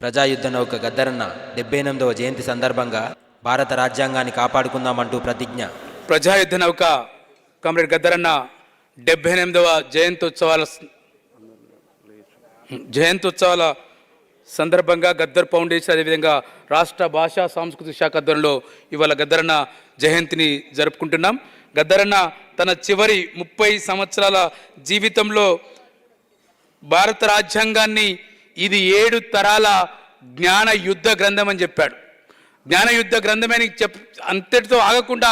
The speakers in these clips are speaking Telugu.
ప్రజాయుద్ధ నౌక గద్దరన్న డెబ్బై ఎనిమిదవ జయంతి సందర్భంగా భారత రాజ్యాంగాన్ని కాపాడుకుందామంటూ ప్రతిజ్ఞ. ప్రజాయుద్ధ నౌక కామ్రేడ్ గద్దరన్న డెబ్బై ఎనిమిదవ జయంత్యుత్సవాల జయంత్యుత్సవాల సందర్భంగా గద్దర్ ఫౌండేషన్ అదేవిధంగా రాష్ట్ర భాషా సాంస్కృతిక శాఖ ఆధ్వర్యంలో ఇవాళ గద్దరన్న జయంతిని జరుపుకుంటున్నాం. గద్దరన్న తన చివరి ముప్పై సంవత్సరాల జీవితంలో భారత రాజ్యాంగాన్ని ఇది ఏడు తరాల జ్ఞాన యుద్ధ గ్రంథం అని చెప్పాడు. జ్ఞాన యుద్ధ గ్రంథమే చెప్ అంతటితో ఆగకుండా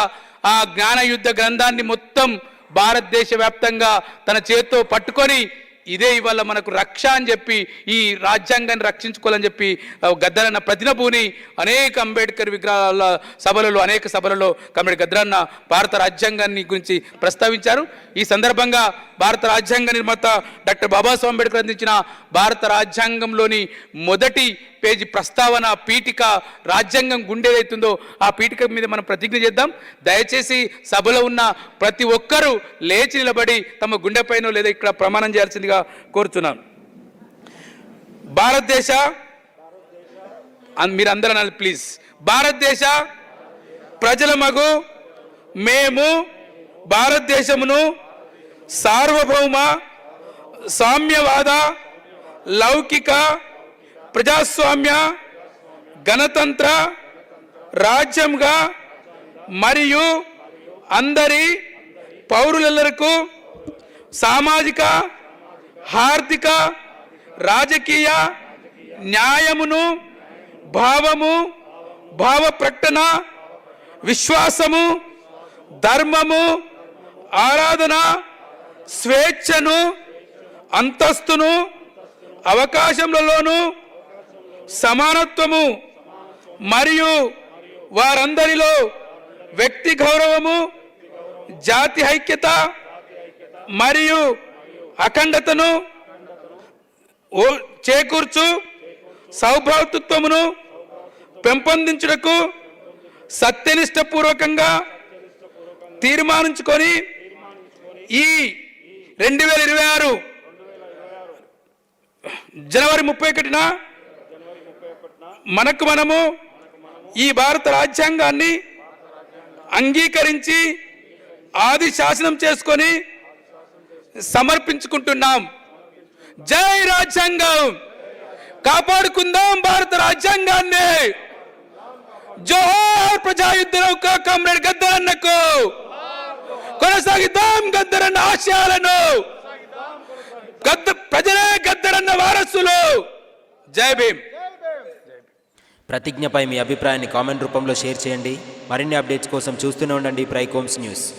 ఆ జ్ఞాన యుద్ధ గ్రంథాన్ని మొత్తం భారతదేశ వ్యాప్తంగా తన చేత్తో పట్టుకొని ఇదే ఇవాళ మనకు రక్ష అని చెప్పి ఈ రాజ్యాంగాన్ని రక్షించుకోవాలని చెప్పి గద్దరన్న ప్రతినభూని అనేక అంబేద్కర్ విగ్రహాల సభలలో అనేక సభలలో కమ్మడి గద్దరన్న భారత రాజ్యాంగాన్ని గురించి ప్రస్తావించారు. ఈ సందర్భంగా భారత రాజ్యాంగ నిర్మాత డాక్టర్ బాబాసాహెబ్ అంబేద్కర్ అందించిన భారత రాజ్యాంగంలోని మొదటి పేజీ ప్రస్తావన పీఠిక రాజ్యాంగం గుండేదైతుందో ఆ పీఠిక మీద మనం ప్రతిజ్ఞ చేద్దాం. దయచేసి సభలో ఉన్న ప్రతి ఒక్కరూ లేచి నిలబడి తమ గుండెపైన లేదా ఇక్కడ ప్రమాణం చేయాల్సిందిగా కోరుతున్నాను భారతదేశ మీరు అందరూ అనాలి ప్లీజ్. భారతదేశ ప్రజల మగు మేము భారతదేశమును సార్వభౌమ సామ్యవాద లౌకిక ప్రజాస్వామ్య గణతంత్ర రాజ్యంగా మరియు అందరి పౌరులకు సామాజిక ఆర్థిక రాజకీయ న్యాయమును భావము భావ ప్రకటన విశ్వాసము ధర్మము ఆరాధన స్వేచ్ఛను అంతస్తును అవకాశములలోనూ సమానత్వము మరియు వారందరిలో వ్యక్తి గౌరవము జాతి ఐక్యత మరియు అఖండతను చేకూర్చు సౌభాతృత్వమును పెంపొందించుటకు సత్యనిష్టపూర్వకంగా తీర్మానించుకొని ఈ రెండు వేల ఇరవై ఆరు జనవరి ముప్పై ఒకటిన మనకు మనము ఈ భారత రాజ్యాంగాన్ని అంగీకరించి ఆది శాసనం చేసుకొని సమర్పించుకుంటున్నాం. జై రాజ్యాంగం. కాపాడుకుందాం భారత రాజ్యాంగాన్ని. జోహార్ ప్రజాయుద్ధ నౌక కామ్రేడ్ గద్దరన్నకు. కొనసాగిద్దాం గద్దరన్న ఆశయాలను. గద్ద ప్రజలే గద్దరన్న వారసులు. జై భీమ్. ప్రతిజ్ఞపై మీ అభిప్రాయాన్ని కామెంట్ రూపంలో షేర్ చేయండి. మరిన్ని అప్డేట్స్ కోసం చూస్తూనే ఉండండి ప్రైకోమ్స్ న్యూస్.